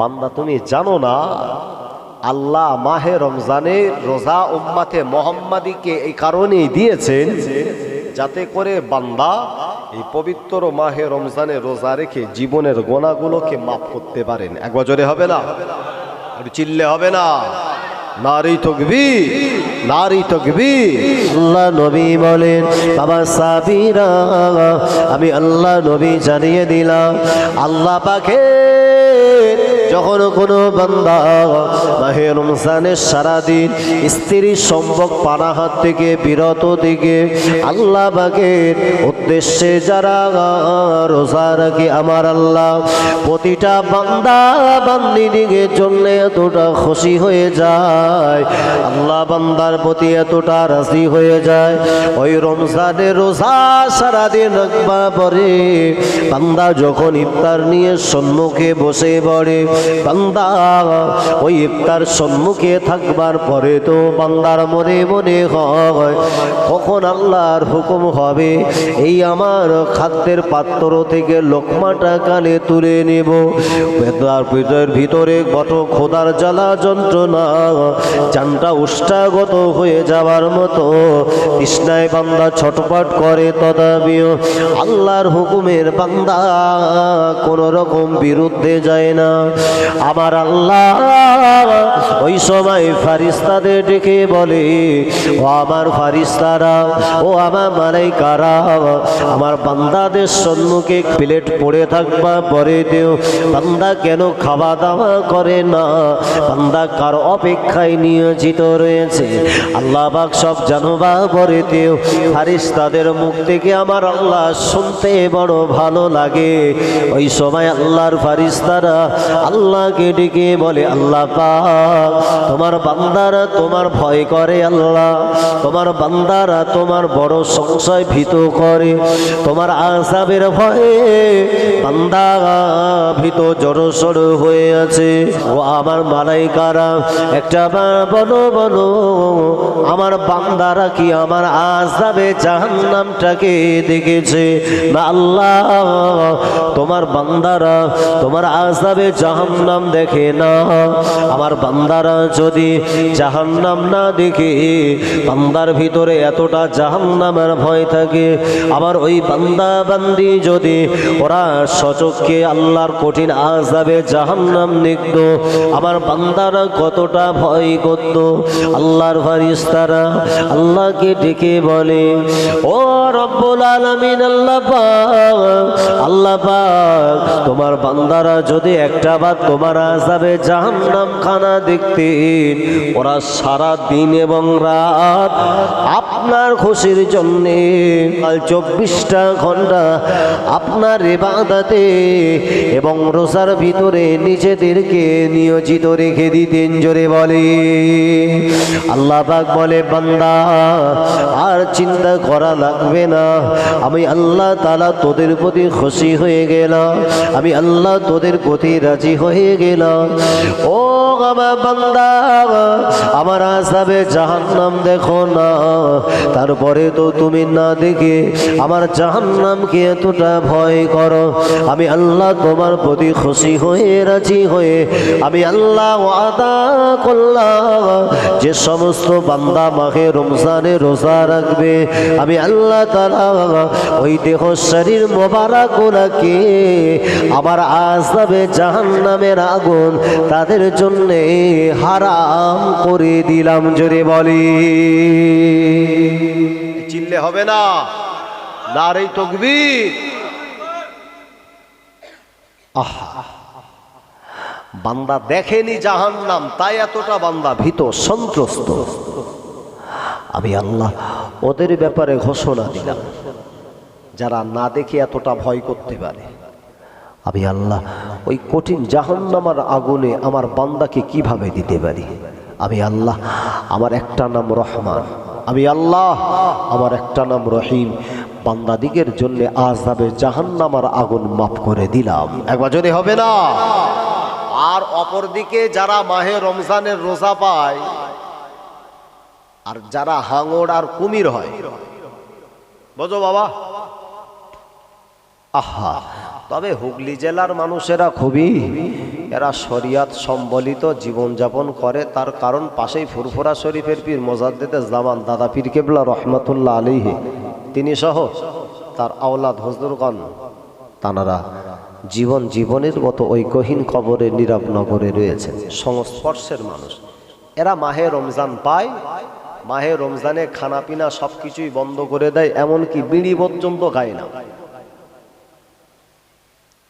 বান্দা তুমি জানো না, আল্লাহ মাহে রমজানে রোজা উম্মাতে মোহাম্মদীকে এই কারণেই দিয়েছেন যাতে করে বান্দা এই পবিত্র মাহে রমজানে রোজা রেখে জীবনের গোনাগুলোকে মাফ করতে পারেন। এক বছরে হবে না? চিল্লে হবে না? নারী তকবি নারী তকবি আল্লাহ নবী বলেন বাবা সাবিরা আমি আল্লাহ নবী জানিয়ে দিলাম, আল্লাহ পাখে যখন কোনো বান্দা মাহে রমজানের সারাদিন স্ত্রীর সম্ভব পানাহাত থেকে বিরত দিকে, আল্লাহ পাকের উদ্দেশ্যে যারা রোজা রাখি আমার আল্লাহ, প্রতিটা বান্দা বান্দি দিকের জন্য এতটা খুশি হয়ে যায়, আল্লাহ বান্দার প্রতি এতটা রাজি হয়ে যায়। ওই রমজানের রোজা সারাদিন রাখবা পরে বান্দা যখন ইফতার নিয়ে সম্মুখে বসে পড়ে বান্দা, ওই ইফতার সম্মুখে থাকবার পরে তো বান্দার মনে মনে হয়, কখন আল্লাহর হুকুম হবে? এই আমার খাদ্যের পাত্র থেকে লোকমাটা কানে তুলে নেব। তার ভিতর কত খোদার জ্বালা যন্ত্রণা চানটা উষ্ঠাগত হয়ে যাওয়ার মতো। কৃষ্ণায় বান্দা ছটপট করে তদাবিও আল্লাহর হুকুমের বান্দা কোন রকম বিরুদ্ধে যায় না। আমার আল্লাহ ওই সময় ফারিস্তাদের ডেকে বলে, ও আমার ফারিস্তারা ও আমার মালাইকারা, আমার বান্দাদের সম্মুখে প্লেট পড়ে থাকবা, পরে দেও। বান্দা কেন খাওয়া দাওয়া করে না? বান্দা কার অপেক্ষায় নিয়োজিত রয়েছে? আল্লাহ বাক সব জানবা, পরে দেও। ফারিস্তাদের মুখ থেকে আমার আল্লাহ শুনতে বড় ভালো লাগে। ওই সময় আল্লাহর ফারিস্তারা আল্লাহকে ডেকে বলে, আল্লাহ পাক, তোমার বান্দারা তোমার ভয় করে আল্লাহ। তোমার বান্দারা তোমার বড় সংশয় ভীত করে। তোমার আসাবের ভয়ে বান্দা ভীত জড়সড় হয়ে আছে। ও আমার মালাইকারা, একটা বলো বলো, আমার বান্দারা কি আমার আসাবে জাহান্নামটাকে দেখেছে? না আল্লাহ, তোমার বান্দারা তোমার আসাবে জাহান্নাম দেখে না। আমার বান্দারা যদি জাহান্নাম না দেখে, বান্দার ভিতরে এতটা জাহান্নামের ভয় থাকে। আবার ওই বান্দা বান্দি যদি ওরা সচককে আল্লাহর কঠিন আজাবে জাহান্নাম দেখত, আমার বান্দারা কতটা ভয় করত। আল্লাহর ফারিস্তারা আল্লাহকে ডেকে বলে, ও রব্বুল আলামিন, আল্লাহ পাক আল্লাহ পাক, তোমার বান্দারা যদি একটা বার তোমার আজাবে জাহান্নাম খানা দেখতেন। ওরা সারা দিন এবং রাত আপনার খুশির জন্যে কাল চব্বিশটা ঘণ্টা আপনার এবাদাতে এবং রোজার ভিতরে নিজেদেরকে নিয়োজিত রেখে দিতেন, জোরে বলে। আল্লাহ পাক বলে, বান্দা, আর চিন্তা করা লাগবে না। আমি আল্লাহ তালা তোদের প্রতি খুশি হয়ে গেলাম। আমি আল্লাহ তোদের প্রতি রাজি হয়ে গেলাম ও আমার বান্দা, আমার আসাবে জাহান্নাম দেখো না। তারপরে তো তুমি না দেখে আমার জাহান্নামকে এতটা ভয় করো। আমি আল্লাহ তোমার প্রতি খুশি হয়ে, রাজি হয়ে, আমি আল্লাহ আদা করলাম যে সমস্ত বান্দা মাহে রমজানে রোজা রাখবে। আমি আল্লাহ তালা ওই দেহ শরীর মোবারক ওনাকে আমার আজাবে জাহান্নামের আগুন তাদের জন্যে হারাম করে দিলাম, জোরে বলি। চিনলে হবে না। নারী তকবি আহা। বান্দা দেখেনি জাহান্নাম, তাই এতটা বান্দা ভীত, সন্ত্রস্ত। আমি আল্লাহ ওদের ব্যাপারে ঘোষণা দিলাম। যারা না দেখে এতটা ভয় করতে পারে। আমি আল্লাহ, ওই কঠিন জাহান্নামার আগুনে আমার বান্দাকে কীভাবে দিতে পারি? আমি আল্লাহ, আমার একটা নাম রহমান। আমি আল্লাহ, আমার একটা নাম রহিম। বান্দাদিগের জন্য আজাবে জাহান্নামার আগুন মাফ করে দিলাম। একবার যদি হবে না? আর অপরদিকে যারা মাহে রমজানের রোজা পায়, আর যারা হাঙড় আর কুমির হয়, বোঝো বাবা আহা, তবে হুগলি জেলার মানুষেরা খুবই, এরা শরিয়াত সম্বলিত জীবনযাপন করে, তার কারণ পাশেই ফুরফুরা শরীফের পীর মোজাদ্দেদে জামান দাদা পীর কেবলা রহমতুল্লাহ আলিহি তিনি সহ তার আওলাদ হজরুরগণ তানারা জীবন জীবনের মতো ঐক্যহীন কবরে, নীরব নগরে রয়েছেন সংস্পর্শের মানুষ। এরা মাহে রমজান পায়, মাহে রমজানে খানাপিনা সব কিছুই বন্ধ করে দেয়, এমনকি বিড়ি পর্যন্ত খায় না।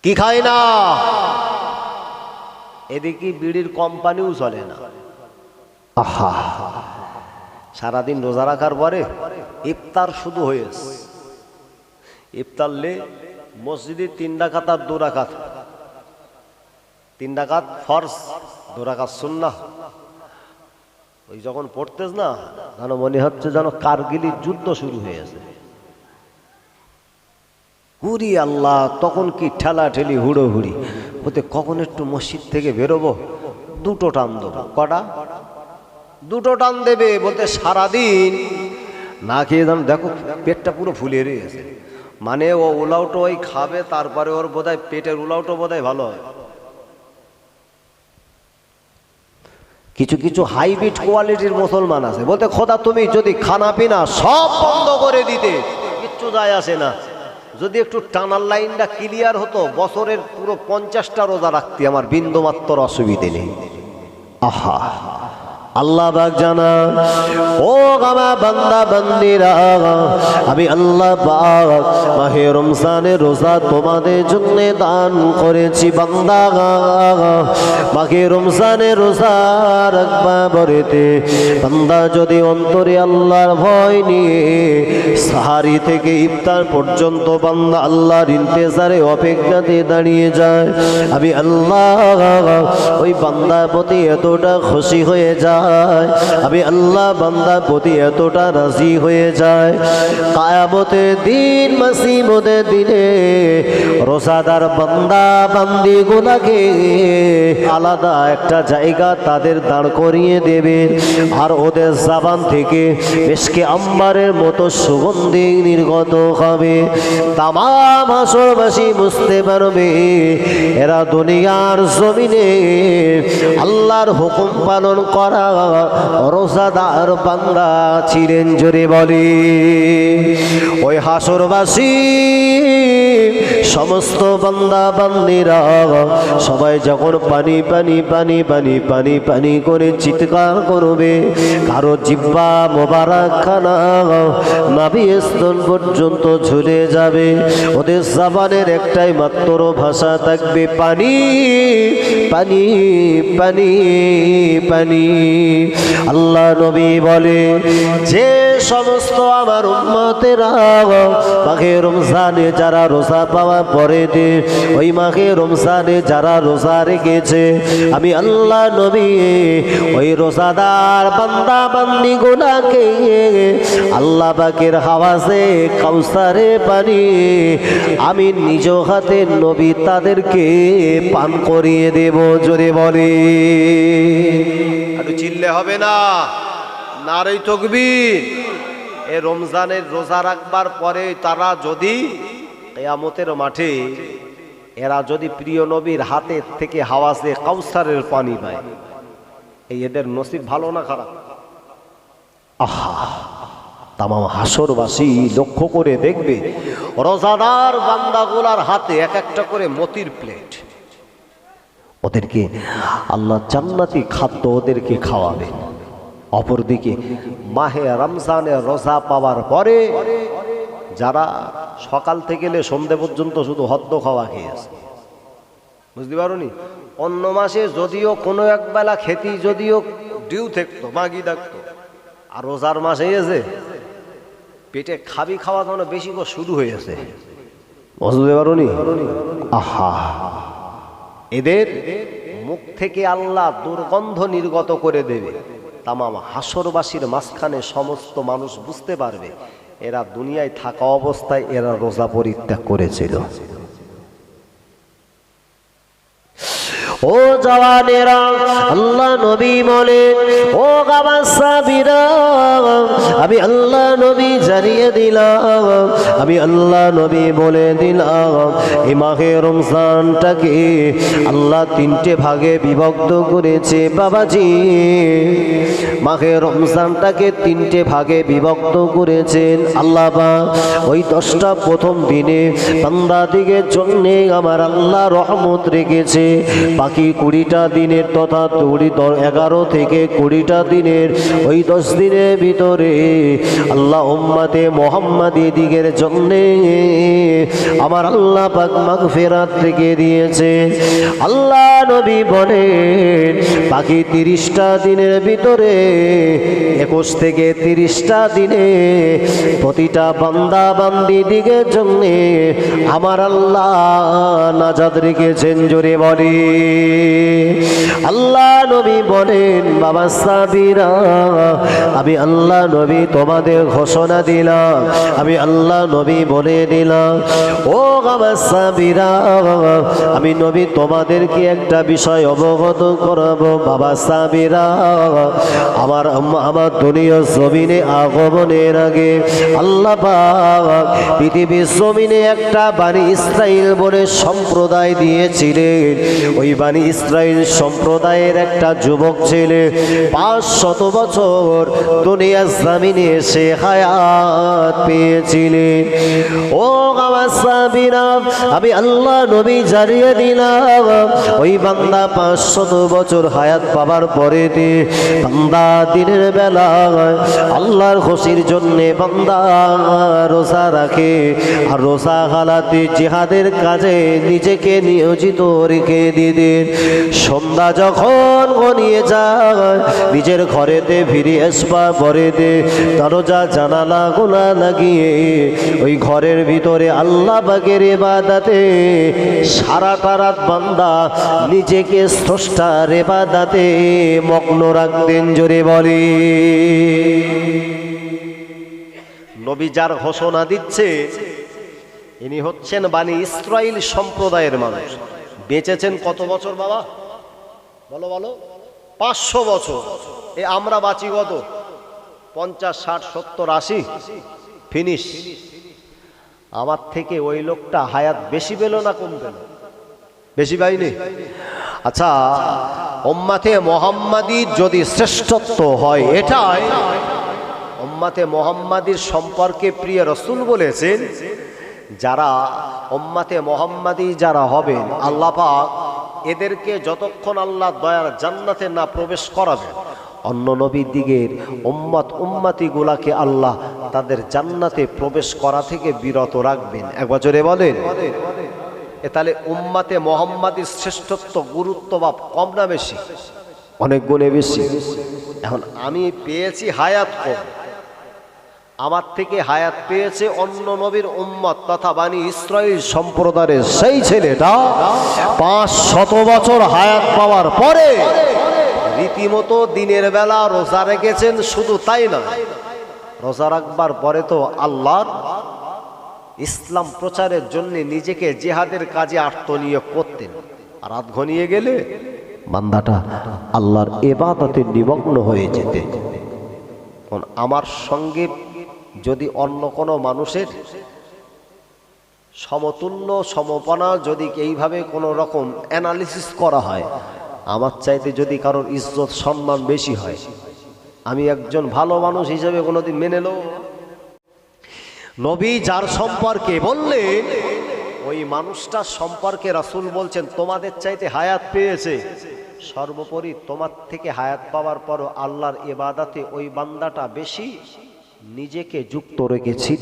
কি খায় না? এদিকে বিড়ির কোম্পানিও চলে না। আহা। সারাদিন রোজা রাখার পরে ইফতার শুধু হয়েছে ইফতার লে মসজিদে তিন ডাকাত আর দু ডাকাত তিন ডাকাত ফর্স দু ডাকাত সুন্না ওই যখন পড়তেস না যেন মনে হচ্ছে যেন কারগিলির যুদ্ধ শুরু হয়েছে হুরি আল্লাহ, তখন কি ঠেলা ঠেলি হুড়ো হুড়ি বলতে, কখন একটু মসজিদ থেকে বেরোবো? দুটো টান দেবো। কটা? দুটো টান দেবে, বলতে, সারাদিন। না খেয়ে যেন, দেখো, পেটটা পুরো ফুলে রয়েছে। মানে ও উলাউটো ওই খাবে, তারপরে ওর বোধহয় পেটের উলাউটো বোধহয় ভালো হয়। কিছু কিছু হাইব্রিড কোয়ালিটির মুসলমান আছে। বলতে, খোদা, তুমি যদি খানা পিনা সব বন্ধ করে দিতে, কিচ্ছু যায় আসে না। যদি একটু টানার লাইনটা ক্লিয়ার হতো, বছরের পুরো পঞ্চাশটা রোজা রাখতে, আমার বিন্দুমাত্র অসুবিধে নেই। আহা। আল্লাহ বাক জানা। ও আমার বান্দা, বান্দিরা, আমি আল্লাহ পাক মাহে রমজানের রোজা তোমাদের জন্য দান করেছি, বান্দা মাহে রমজানের রোজা রাখবা বরেতে। বান্দা যদি অন্তরে আল্লাহর ভয় নিয়ে সাহারি থেকে ইফতার পর্যন্ত বান্দা আল্লাহর ইন্তেজারে অপেক্ষাতে দাঁড়িয়ে যায়, আমি আল্লাহ ওই বান্দার প্রতি এতটা খুশি হয়ে যায় আমি আল্লাহ বান্দার প্রতি এতটা রাজি হয়ে যায়। কায়ামতে দিন মাসিমতে দিনে রোজাদার বান্দা, বান্দি গুলাকে আলাদা একটা জায়গা তাদের দাঁড় করিয়ে দেবে। আর ওদের জাবান থেকে বেশকে আম্বারের মতো সুগন্ধি নির্গত হবে। তামাম হাসরবাসী বুঝতে পারবে, এরা দুনিয়ার জমিনে আল্লাহর হুকুম পালন করা রোজাদার বান্দা ছিলেন জোরে বলে। ওই হাসরবাসী সমস্ত বান্দা বান্দিরা, সবাই যখন পানি পানি পানি পানি পানি পানি করে চিৎকার করবে, কারও জিব্বা মোবারক খানা নাভি স্তন পর্যন্ত ঝুলে যাবে। ওদের জাবানের একটাই মাত্র ভাষা থাকবে, পানি পানি পানি পানি। আল্লাহ নবী বলে, যে সমস্ত আমার উম্মতেরা মাঘে রমজানে যারা রোজা পাওয়া পরে দে ওই মাঘে রমজানে যারা রোজা রেখেছে, আমি আল্লাহ নবী ওই রোজাদার বান্দা বান্দি গোলাকে আল্লাহ পাকের হাওয়াজে কাউসারে পানি আমি নিজ হাতে নবী তাদেরকে পান করিয়ে দেব, জোরে বলে। চিল্লে হবে না? নারী তকবীর। এ রমজানের রোজা রাখবার পরে তারা যদি কেয়ামতের মাঠে এরা যদি প্রিয় নবীর হাতে থেকে হাওয়াজে কাউসারের পানি পায়, এই এদের নসিব ভালো না খারাপ? হাসরবাসী লক্ষ্য করে দেখবে, রোজাদার বান্দাগুলার হাতে এক একটা করে মতির প্লেট। ওদেরকে আল্লাহ জান্নাতি খাদ্য ওদেরকে খাওয়াবেন। অপরদিকে মাহে রমজানের রোজা পাওয়ার পরে যারা সকাল থেকে এলে সন্ধে পর্যন্ত শুধু হদ্দ খাওয়া খেয়েছে বুঝতে পারোনি? অন্য মাসে যদিও কোনো এক বেলা খেতি যদিও ডিউ থাকতো মাগি থাকতো। আর রোজার মাসে এসে পেটে খাবি খাওয়া যেন বেশি করে শুরু হয়েছে বুঝতে পারোনি? আহা! এদের মুখ থেকে আল্লাহ দুর্গন্ধ নির্গত করে দেবে। তামাম হাসরবাসীর মাঝখানে সমস্ত মানুষ বুঝতে পারবে এরা দুনিয়ায় থাকা অবস্থায় এরা রোজা পরিত্যাগ করেছিল। ও জওয়ানেরা, আল্লাহ নবী বলে ও আমি আল্লাহ নবী জানিয়ে দিলাম, আমি আল্লাহ নবী বলে দিলাম, এই মাহে রমজানটাকে আল্লাহ তিনটে ভাগে বিভক্ত করেছে, বাবাজি। মাহে রমজানটাকে তিনটে ভাগে বিভক্ত করেছেন, আল্লাহ ওই দশটা প্রথম দিনে বান্দাদিগের জন্যে আমার আল্লাহ রহমত রেখেছে বাকি কুড়িটা দিনের তথা কুড়ি এগারো থেকে কুড়িটা দিনের, ওই দশ দিনের ভিতরে আল্লাহ উম্মাতে মোহাম্মদী দিগের জন্যে আমার আল্লাহ পাক মাগফিরাত থেকে দিয়েছে। আল্লাহ নবী বলেন, বাকি তিরিশটা দিনের ভিতরে, একুশ থেকে তিরিশটা দিনে প্রতিটা বান্দা বান্দি দিগের জন্যে আমার আল্লাহ নাজাদ রেখেছেন, জোরে বলে আল্লাহ নবী বলেন, বাবা সাবিরা, আমি আল্লাহ নবী তোমাদের ঘোষণা দিলাম। আমি আল্লাহ নবী বলে দিলাম, ও বাবা সাবিরা, আমি নবী তোমাদেরকে একটা বিষয় অবগত করাবো। বাবা সাবিরা, আমার আমার দুনিয়া জমিনে আগমনের আগে আল্লাহ পৃথিবীর জমিনে একটা বাণী ইসরাইল বলে সম্প্রদায় দিয়েছিলেন। ওই বাণী ইসরাইল সম্প্রদায়ের একটা যুবক ছেলে, পাঁচ শত বছর দুনিয়ার জামিনে সে হায়াত পেয়েছিলেন। ও আমার সাবিরা আমি আল্লাহ নবী জানিয়ে দিলাম, ওই বান্দা পাঁচ শত বছর হায়াত পাবার পরে বান্দা দিনের বেলা আল্লাহর খুশির জন্যে বান্দা রোজা রাখে আর রোজা হালাতে জিহাদের কাজে নিজেকে নিয়োজিত রেখে দিতেন সন্ধ্যা যখন গনিয়ে যায়, নিজের ঘরেতে ফিরে আসবা পরেতে দরজা, জানালা গোলা লাগিয়ে ওই ঘরের ভিতরে আল্লাহ বাগের বাদাতে সারাটা রাত বান্দা নিজেকে স্রষ্টার এবাদাতে মগ্ন রাখতেন জোরে বলে। নবী যার ঘোষণা দিচ্ছে, ইনি হচ্ছেন বাণী ইসরাইল সম্প্রদায়ের মানুষ। বেঁচেছেন কত বছর বাবা? বলো বলো। পাঁচশো বছর। এ আমরা বাঁচি কত? পঞ্চাশ, ষাট, সত্তর, আশি। ফিনিশ। আমার থেকে ওই লোকটা হায়াত বেশি পেল না কম পেল? বেশি পাইনি? আচ্ছা ওম্মাতে মোহাম্মাদির যদি শ্রেষ্ঠত্ব হয়, এটাই। ওম্মাতে মোহাম্মাদির সম্পর্কে প্রিয় রসুল বলেছেন যারা ওম্মাতে মোহাম্মাদি যারা হবেন, আল্লাহ পাক এদেরকে যতক্ষণ আল্লাহ দয়ার জান্নাতে না প্রবেশ করাবেন অন্য নবীর দিগের উম্মত উম্মাতি গুলাকে আল্লাহ তাদের জান্নাতে প্রবেশ করা থেকে বিরত রাখবেন। এক বছরে বলেন। এ তাহলে উম্মাতে মোহাম্মাদির শ্রেষ্ঠত্ব, গুরুত্ব বা কম না বেশি? অনেক গুণে বেশি। এখন আমি পেয়েছি হায়াত কম। আমার থেকে হায়াত পেয়েছে অন্য নবীর উম্মত তথা বাণী ইসরায়েল সম্প্রদায়ের সেই ছেলেটা পাঁচ শত বছর হায়াত পাওয়ার পরে রীতিমতো দিনের বেলা রোজা রেখেছেন, শুধু তাই না রোজা রাখবার পরে তো আল্লাহর ইসলাম প্রচারের জন্য নিজেকে জেহাদের কাজে আত্মনিয়োগ করতেন। রাত ঘনিয়ে গেলে বান্দাটা আল্লাহর এবাদতে নিমগ্ন হয়ে যেতে। আমার সঙ্গে যদি অন্য কোনো মানুষের সমতুল্য সমপনা যদি এইভাবে কোনো রকম অ্যানালিসিস করা হয়, আমার চাইতে যদি কারোর ইজ্জত, সম্মান বেশি হয়, আমি একজন ভালো মানুষ হিসেবে কোনোদিন মেনে নেব? নবী যার সম্পর্কে বললেন ওই মানুষটা সম্পর্কে রাসুল বলছেন, তোমাদের চাইতে হায়াত পেয়েছে। সর্বোপরি তোমার থেকে হায়াত পাওয়ার পরও আল্লাহর এবাদাতে ওই বান্দাটা বেশি নিজেকে যুক্ত রেখেছি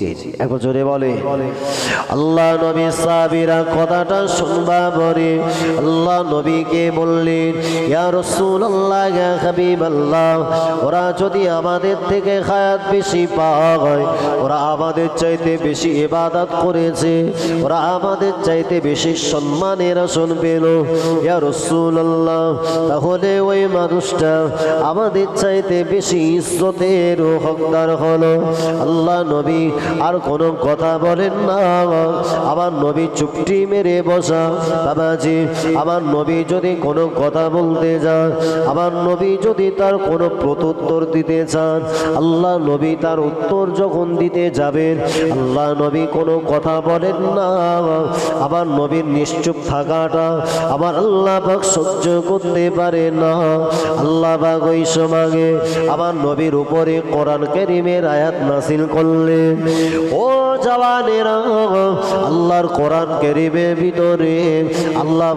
এক জোরে বলে। আল্লাহ নবী সাবিরা কথাটা শুনবা পরে আল্লাহ নবীকে বললেন ইয়া হাবিবাল্লাহ ওরা যদি আমাদের থেকে হায়াত বেশি পায় ওরা আমাদের চাইতে বেশি ইবাদত করেছে ওরা আমাদের চাইতে বেশি সম্মানের আসন পেল। ইয়া রাসূলুল্লাহ তাহলে ওই মানুষটা আমাদের চাইতে বেশি ইজ্জতের হকদার হলো। আল্লাহ নবী, আর কোনো কথা বলেন না। আমার নবী চুপটি মেরে বসা। বাবাজি, আমার নবী যদি কোনো কথা বলতে যান, আমার নবী যদি তার কোনো প্রত্যুত্তর দিতে চান, আল্লাহ নবী তার উত্তর যখন দিতে যাবেন, আল্লাহ নবী কোনো কথা বলেন না। আমার নবীর নিশ্চুপ থাকাটা আমার আল্লাহ পাক সহ্য করতে পারে না। আল্লাহ পাক ওই সমাগে আমার নবীর উপরে কোরআন কেরিমের আয়াত নাসিল করলেন ও জওয়ানেরা, আল্লাহর কোরআন কেরিমের ভিতরে আল্লাহ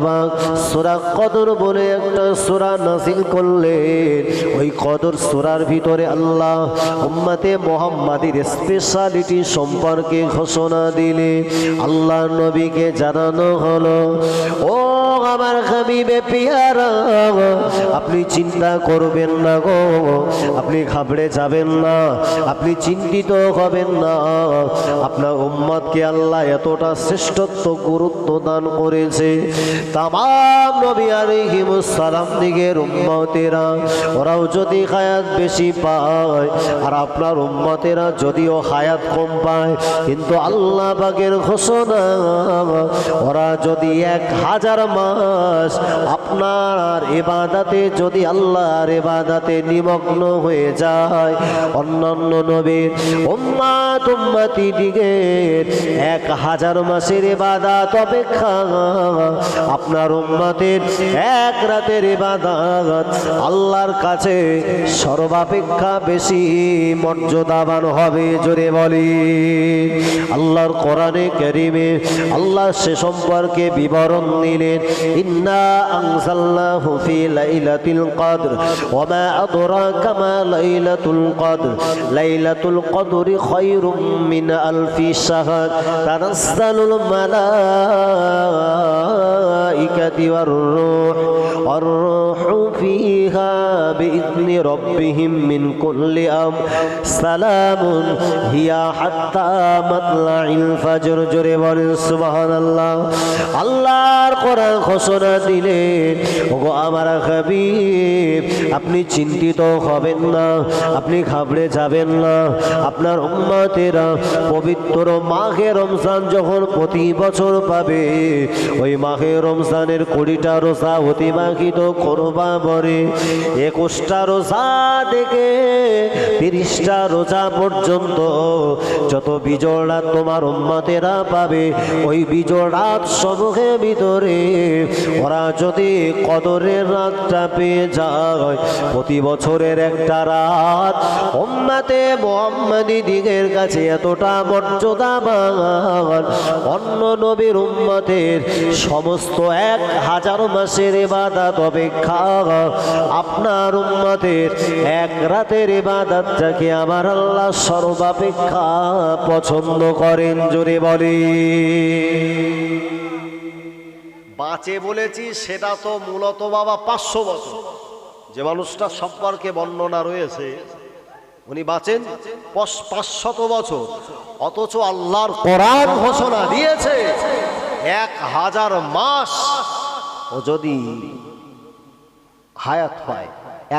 সূরা কদর বলে একটা সূরা নাসিল করলেন। ওই কদর সূরার ভিতরে আল্লাহ উম্মতে মোহাম্মদের স্পেশালিটি সম্পর্কে ঘোষণা দিলে আল্লাহ নবীকে জানানো হলো, ও আমার হাবিবে পিয়ারা, আপনি চিন্তা করবেন না গো, আপনি ঘাবড়ে যাবেন না, আপনি চিন্তিত হবেন না। আপনার উম্মতকে আল্লাহ এতটা শ্রেষ্ঠত্ব, গুরুত্ব দান করেছে। তাম নবী আলাইহিমুস সালাম দিগের উম্মতেরা, ওরাও যদি হায়াত বেশি পায়, আর আপনার উম্মতেরা যদিও হায়াত কম পায়, কিন্তু আল্লাহ পাকের ঘোষণা, ওরা যদি এক হাজার মাস আপনার এবাদাতে যদি আল্লাহর এবাদাতে নিমগ্ন হয়ে যায়, অন্যান্য নবীর এক হাজার মাসের আপনার উম্মাতের এক রাতের আল্লাহর কাছে সর্বাপেক্ষা বেশি মর্যাদাবান হবে, জোরে বলি। আল্লাহর কোরআনে কারিমে আল্লাহ সে সম্পর্কে বিবরণ দিলেন, ইন্না আনজালনাহু ফি লাইলাতিল কদর, ওয়া মা আদরাকা মা লাইলাতুল কদর, লাইলাতুল কদরি খায়রুম خير من ألف شهر تنزل الملائكة والروح والروح فيها بإذن ربهم من كل أمر سلام هي حتى مطلع الفجر جرب سبحان الله الله القرآن خسنا দিলেন ওগো আমার হাবিব আপনি চিন্তিত হবেন না আপনি ঘাবড়ে যাবেন না আপনার উম্মত উম্মতেরা পবিত্র মাঘে রমজান যখন প্রতি বছর পাবে, ওই মাঘে রমজানের কুড়িটা রোজা অতিবাহিত করবা বরে। একুশটা রোজা থেকে তিরিশটা রোজা পর্যন্ত যত রাত তোমার উম্মতেরা পাবে, ওই বিজয় রাত সমূহের ভিতরে ওরা যদি কদরের রাতটা পেয়ে যায়, প্রতি বছরের একটা রাত উম্মাতে মোহাম্মদী দিগের কাছে এতটা মর্যাদাবান। অন্য নবীর উম্মতের সমস্ত এক হাজার মাসের ইবাদত অপেক্ষা। আপনার উম্মতের এক রাতের ইবাদতটাকে আমার আল্লাহ সর্বাপেক্ষা পছন্দ করেন, জোরে বলে। বাঁচে বলেছি, সেটা তো মূলত বাবা পাঁচশো বছর। যে মানুষটা সম্পর্কে বর্ণনা রয়েছে উনি বাঁচেন পাঁচশত বছর। অথচ আল্লাহর কোরআন ঘোষণা দিয়েছে, এক হাজার মাস ও যদি হায়াত পায়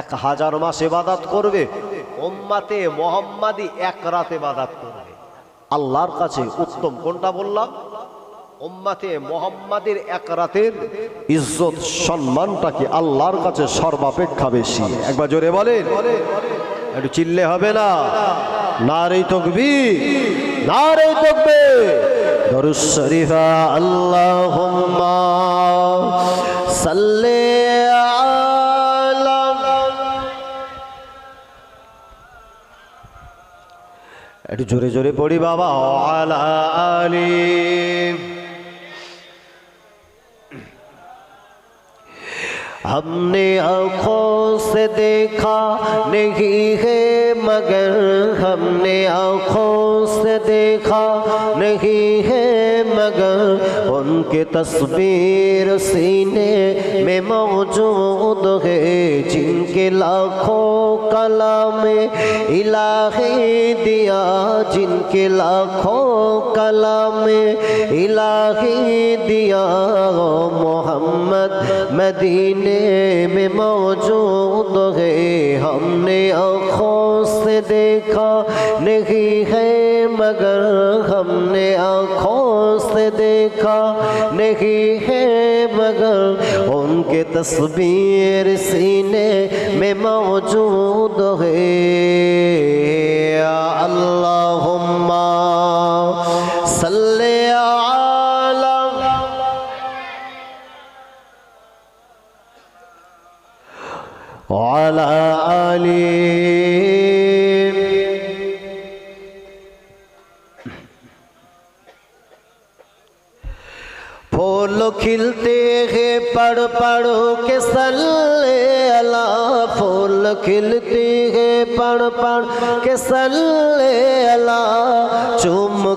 এক হাজার মাস এবাদাত করবে ওম্মাতে মোহাম্মাদি এক রাতে বাদাত করবে। আল্লাহর কাছে উত্তম কোনটা বললাম? ওম্মাতে মোহাম্মাদের এক রাতের ইজ্জত সম্মানটাকে আল্লাহর কাছে সর্বাপেক্ষা বেশি? একবার জোরে বলেন। একটু চিল্লে হবে না। নারে তকবি নারে তকবে শরীফা, আল্লাহুম্মা সাল্লি একটু জোরে জোরে পড়ি বাবা আলা আলী। हमने आंखों से देखा नहीं है मगर हमने आंखों से देखा नहीं है मगर उनके तस्वीर सीने میں موجود ہے جن کے لاکھوں کلام الہی دیا جن کے لاکھوں کلام الہی دیا محمد مدینے میں موجود ہے ہم نے آنکھوں دیکھا نہیں ہے مگر ہم نے آنکھوں سے دیکھا نہیں ہے مگر ان کے تصویر سینے میں موجود ہے۔ یا اللہم کھلتی ہے پڑ پڑ کے سلے اللہ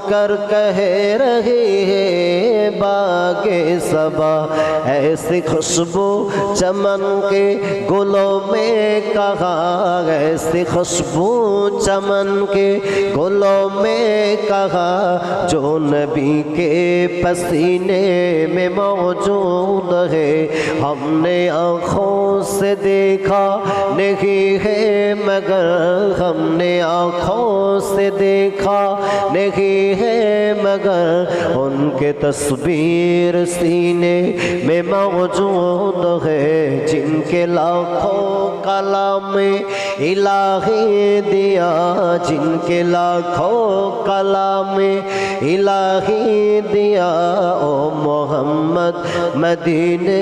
کر کہہ رہی ہے باغ سبا ایسی خوشبو چمن کے گلوں میں کہا۔ ایسی خوشبو چمن کے گلوں میں کہا۔ جو نبی کے پسینے میں موجود ہے، ہم نے آنکھوں سے دیکھا نہیں ہے، مگر ہم نے آنکھوں سے دیکھا نہیں ہے مگر ان کے تصویر سینے میں موجود ہے جن کے لاکھوں کلام الہی دیا، جن کے لاکھوں کلام الہی دیا۔ او محمد مدینے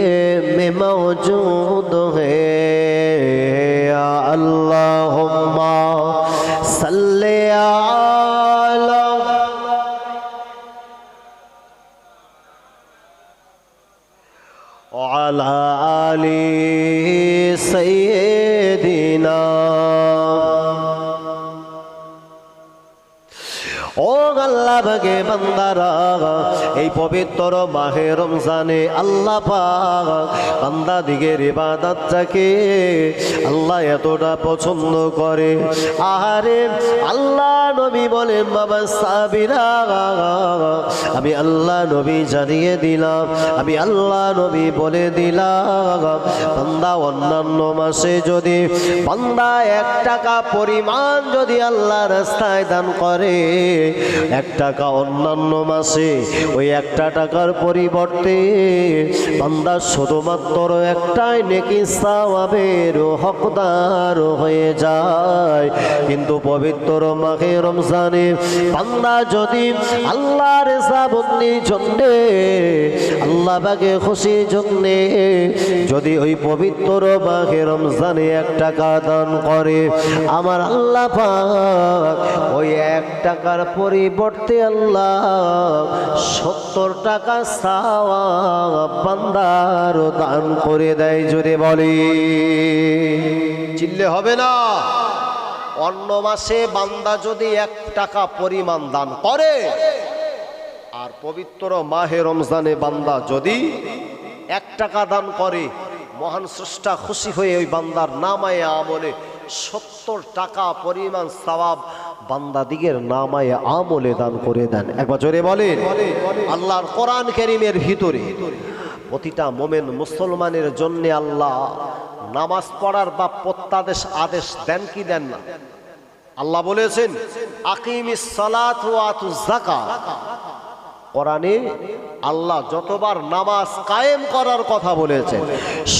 میں موجود ہے یا اللہم صلی اللہ আলা আলি সৈয়দিনা ভাগে বান্দারা, এই পবিত্র মাহে রমজানে আল্লাহ পাক বান্দা দিগের ইবাদতটাকে আল্লাহ এতটা পছন্দ করে। আহারে, আল্লাহ নবী বলেন, বাবা সাবিরা আমি আল্লাহ নবী জানিয়ে দিলাম, আমি আল্লাহ নবী বলে দিলাম, বান্দা অন্যান্য মাসে যদি, বান্দা এক টাকা পরিমাণ যদি আল্লাহ রাস্তায় দান করে এক টাকা অন্যান্য মাসে ওই একটা টাকার পরিবর্তে বান্দা শুধুমাত্র একটাই নেকি সাওয়াবের হকদার হয়ে যায়। কিন্তু পবিত্র মাঘে রমজানে বান্দা যদি আল্লাহর সাবন্দির জন্যে, আল্লাহ বাগে খুশির জন্যে যদি ওই পবিত্র মাঘে রমজানে এক টাকা দান করে, আমার আল্লাহ পাক ওই এক টাকার পরিবর্তে আল্লাহ, সত্তর টাকা সাওয়া বান্দার দান করে দেয় যদি বলি। চিল্লে হবে না। অন্য মাসে বান্দা যদি এক টাকা পরিমাণ দান করে, আর পবিত্র মাহে রমজানে বান্দা যদি এক টাকা দান করে, মহান স্রষ্টা খুশি হয়ে ওই বান্দার নামায় আমলে সত্তর টাকা পরিমাণ সবাব বান্দা দিগের নামায় আমলে দান করে দেন। একবার জোরে বলেন। আল্লাহর কোরআন কেরিমের ভিতরে প্রতিটা মোমেন মুসলমানের জন্য আল্লাহ নামাজ পড়ার বা প্রত্যাদেশ, আদেশ দেন কি দেন না? আল্লাহ বলেছেন, আকিমিস সালাত কোরআনে আল্লাহ যতবার নামাজ কায়েম করার কথা বলেছেন,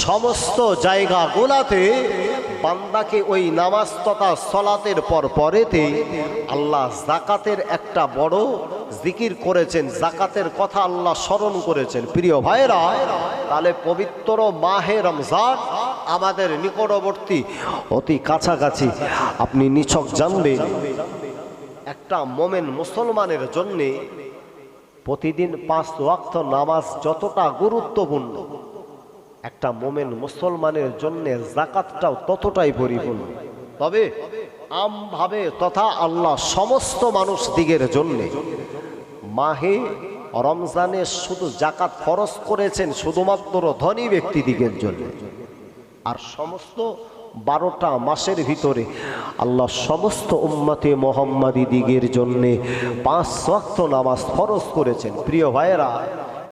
সমস্ত জায়গাগুলাতে বান্দাকে ওই নামাজ তথা সলাতের পর পরেতে আল্লাহ জাকাতের একটা বড় জিকির করেছেন, জাকাতের কথা আল্লাহ স্মরণ করেছেন। প্রিয় ভাইরা তাহলে পবিত্র মাহে রমজান আমাদের নিকটবর্তী, অতি কাছাকাছি। আপনি নিছক জানবেন একটা মোমেন মুসলমানের জন্যে প্রতিদিন পাঁচ ওয়াক্ত নামাজ যতটা গুরুত্বপূর্ণ, একটা মোমেন মুসলমানের জন্য জাকাতটাও ততটাই পরিপূর্ণ। তবে আমভাবে তথা আল্লাহ সমস্ত মানুষ দিগের জন্য, মাহে রমজানে শুধু জাকাত খরচ করেছেন শুধুমাত্র ধনী ব্যক্তি দিগের জন্য। আর সমস্ত বারোটা মাসের ভিতরে আল্লাহ সমস্ত উম্মাতে মোহাম্মদী দিগের জন্যে পাঁচ ওয়াক্ত নামাজ ফরজ করেছেন। প্রিয় ভাইয়েরা